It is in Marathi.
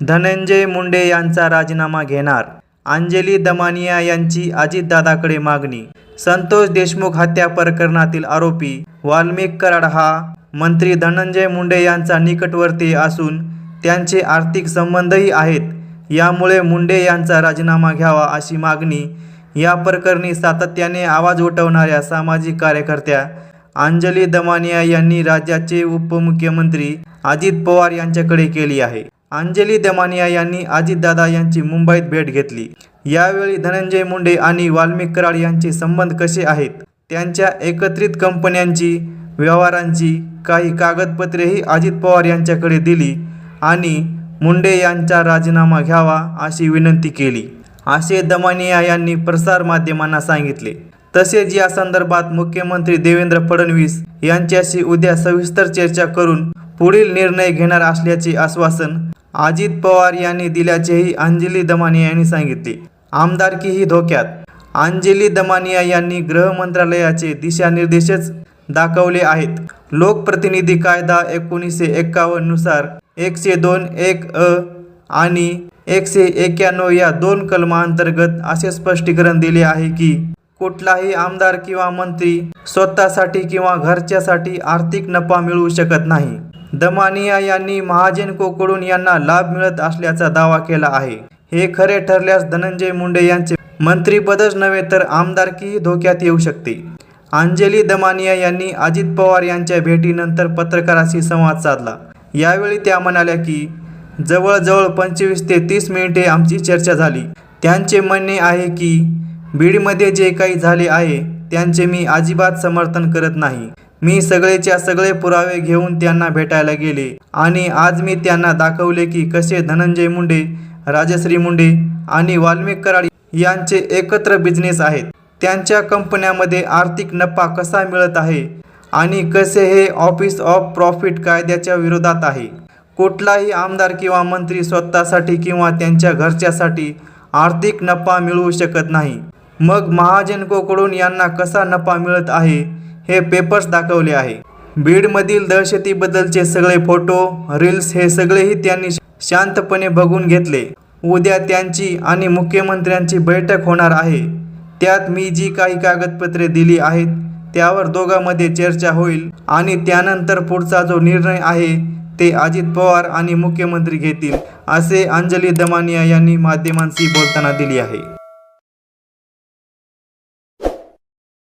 धनंजय मुंडे यांचा राजीनामा घेणार. अंजली दमानिया यांची अजितदादाकडे मागणी. संतोष देशमुख हत्या प्रकरणातील आरोपी वाल्मिक कराड हा मंत्री धनंजय मुंडे यांचा निकटवर्ती असून त्यांचे आर्थिक संबंधही आहेत. यामुळे मुंडे यांचा राजीनामा घ्यावा अशी मागणी या प्रकरणी सातत्याने आवाज उठवणाऱ्या सामाजिक कार्यकर्त्या अंजली दमानिया यांनी राज्याचे उपमुख्यमंत्री अजित पवार यांच्याकडे केली आहे. अंजली दमानिया यांनी अजितदादा यांची मुंबईत भेट घेतली. यावेळी धनंजय मुंडे आणि वाल्मिक कराड यांचे संबंध कसे आहेत? त्यांच्या एकत्रित कंपन्यांची व्यवहारांची काही कागदपत्रेही अजित पवार यांच्याकडे दिली आणि मुंडे यांचा राजीनामा घ्यावा अशी विनंती केली. असे दमानिया यांनी प्रसारमाध्यमांना सांगितले. तसेच या संदर्भात मुख्यमंत्री देवेंद्र फडणवीस यांच्याशी उद्या सविस्तर चर्चा करून पुढील निर्णय घेणार असल्याचे आश्वासन अजित पवार यांनी दिल्याचेही अंजली दमानिया यांनी सांगितले. आमदारकी ही धोक्यात. अंजली दमानिया यांनी गृह मंत्रालयाचे दिशानिर्देशच दाखवले आहेत. लोकप्रतिनिधी कायदा एकोणीसशे एक्कावन्ननुसार एकशे दोन एक अ आणि एकशे एक्क्याण्णव या दोन कलमांतर्गत असे स्पष्टीकरण दिले आहे की कुठलाही आमदार किंवा मंत्री स्वतःसाठी किंवा घरच्यासाठी आर्थिक नफा मिळवू शकत नाही. दमानिया यांनी महाजन कोकडून यांना लाभ मिळत असल्याचा दावा केला आहे. हे खरे ठरल्यास धनंजय मुंडे यांचे मंत्रीपदच नव्हे तर आमदारकीही धोक्यात येऊ शकते. अंजली दमानिया यांनी अजित पवार यांच्या भेटीनंतर पत्रकाराशी संवाद साधला. यावेळी त्या म्हणाल्या की जवळजवळ पंचवीस ते तीस मिनिटे आमची चर्चा झाली. त्यांचे म्हणणे आहे की बीडमध्ये जे काही झाले आहे त्यांचे मी अजिबात समर्थन करत नाही. मी सगळेच्या सगळे पुरावे घेऊन त्यांना भेटायला गेले. आणि आज मी त्यांना दाखवले की कसे धनंजय मुंडे राजश्री मुंडे आणि वाल्मिक कराड यांचे एकत्र बिझनेस आहेत. त्यांच्या कंपन्यामध्ये आर्थिक नफा कसा मिळत आहे आणि कसे हे ऑफिस ऑफ प्रॉफिट कायद्याच्या विरोधात आहे? कुठलाही आमदार किंवा मंत्री स्वतःसाठी किंवा त्यांच्या घरच्यासाठी आर्थिक नफा मिळवू शकत नाही. मग महाजनकोकडून यांना कसा नफा मिळत आहे हे पेपर्स दाखवले आहे. बीडमधील दहशतीबद्दलचे सगळे फोटो रील्स हे सगळेही त्यांनी शांतपणे बघून घेतले. उद्या त्यांची आणि मुख्यमंत्र्यांची बैठक होणार आहे. त्यात मी जी काही कागदपत्रे दिली आहेत त्यावर दोघांमध्ये चर्चा होईल आणि त्यानंतर पुढचा जो निर्णय आहे ते अजित पवार आणि मुख्यमंत्री घेतील असे अंजली दमानिया यांनी माध्यमांशी बोलताना दिली आहे.